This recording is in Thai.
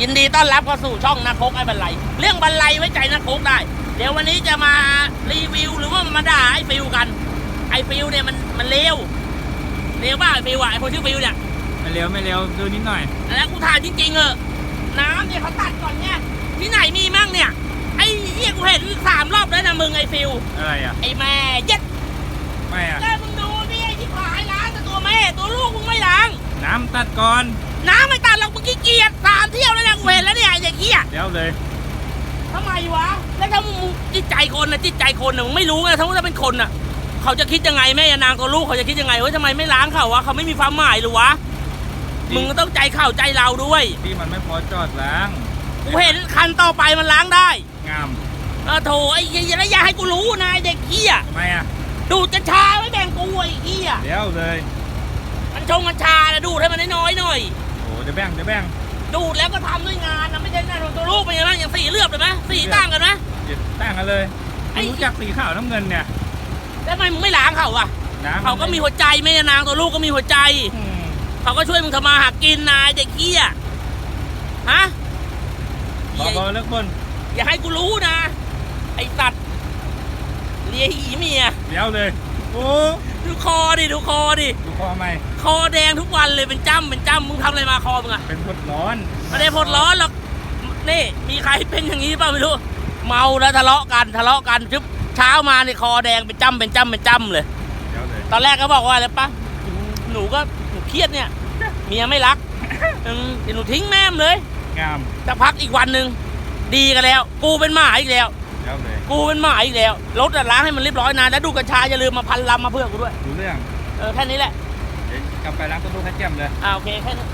ยินดีต้อนรับเข้าสู่ช่องนาโคกไอ้บันไลเรื่องบันไลไว้ใจนาโคกได้ เดี๋ยววันนี้จะมารีวิวหรือว่ามาด่าไอ้ฟิวกัน ไอ้ฟิวเนี่ยมันมันเลวเลวบ้าไอ้ฟิวอะไอ้คนชื่อฟิวเนี่ยไม่เร็วไม่เร็วดูนิดหน่อย แล้วกูถามจริงๆเหอะน้ำเนี่ยเขาตัดก่อนเนี่ยที่ไหนมีมั่งเนี่ย ไอ้เหี้ยกูเห็นสามรอบแล้วนะมึงไอ้ฟิว อะไรอะไอ้แม่เย็ดไม่อะแล้วมึงดูนี่ไอ้ที่ขายล้างแต่ตัวแม่ตัวลูกมึงไม่ล้างน้ำตัดก่อน ขี้เกียจสามเที่ยวแล้วนะกูเห็นแล้วเนี่ยไอ้เด็กเหี้ยเดี๋ยวเลย ทำไมวะ แล้วถ้ามึงจิตใจคนนะจิตใจคนนะมึงไม่รู้ไงถ้าถ้าเป็นคนน่ะเขาจะคิดยังไงแม่ยานางตัวลูกเขาจะคิดยังไงว่าทำไมไม่ล้างเขาวะเขาไม่มีความหมายหรือวะมึงก็ต้องใจเข้าใจเราด้วยที่มันไม่พอจอดล้างกูเห็นคันต่อไปมันล้างได้งามเออโถไอ้เหี้ยแล้วอย่าให้กูรู้นะไอ้เด็กเหี้ยไม่อะดูดกัญชาไม่แบ่งกูไอ้เหี้ยเดี๋ยวเลยมันชงกัญชาแล้วดูดให้มันน้อยๆหน่อยโอ้เดี๋ยว แบ่งเดี๋ยวแบ่งดูดแล้วก็ทำด้วยงานนะไม่ใช่หน้าตัวลูกเป็นยังไงอย่างสีเลือบเลยไหมสีต่างกันไหมหยุดตั้งกันเลยไอ้ไอ้รู้จักสีขาวน้ำเงินเนี่ยแล้วทำไมมึงไม่ล้างเขาอะน้ำเขาก็มีหัวใจแม่ยานางตัวลูกก็มีหัวใจอืมเขาก็ช่วยมึงทำมาหากินนายเด็กเกี้ยฮะบออย่าบอเลิกบนอย่าให้กูรู้นะ ไอสัตว์เลียหีเมียเดี๋ยวเลยโอ้ ดูคอดิดูคอดิดูคอไหมคอแดงทุกวันเลยเป็นจ้ำเป็นจ้ำมึงทำอะไรมาคอมึงอะเป็นพดร้อนไม่ได้พดร้อนหรอกนี่มีใครเป็นอย่างนี้เปล่าไม่รู้เมาแล้วทะเลาะกันทะเลาะกันจุ๊บเช้ามาเนี่ยคอแดงเป็นจ้ำเป็นจ้ำเป็นจ้ำเลยเดี๋ยวเลยตอนแรกก็บอกว่าอะไรปะหนูก็หนูเครียดเนี่ย เมียไม่รักอืมเดี๋ยวหนูทิ้งแม่มเลยงามจะพักอีกวันหนึ่งดีกันแล้ว กูเป็นหมาอีกแล้วเดี๋ยวเลย กูเป็นหมาอีกแล้ว รถอะล้างให้มันเรียบร้อยนะแล้วดูกัญชาอย่าลืมมาพันลำมาเพื่อกูด้วยดูเรื่อง เออแค่นี้แหละ เดี๋ยวกลับไปล้างตัวลูกให้แจ่มเลย อ่าโอเคแค่นี้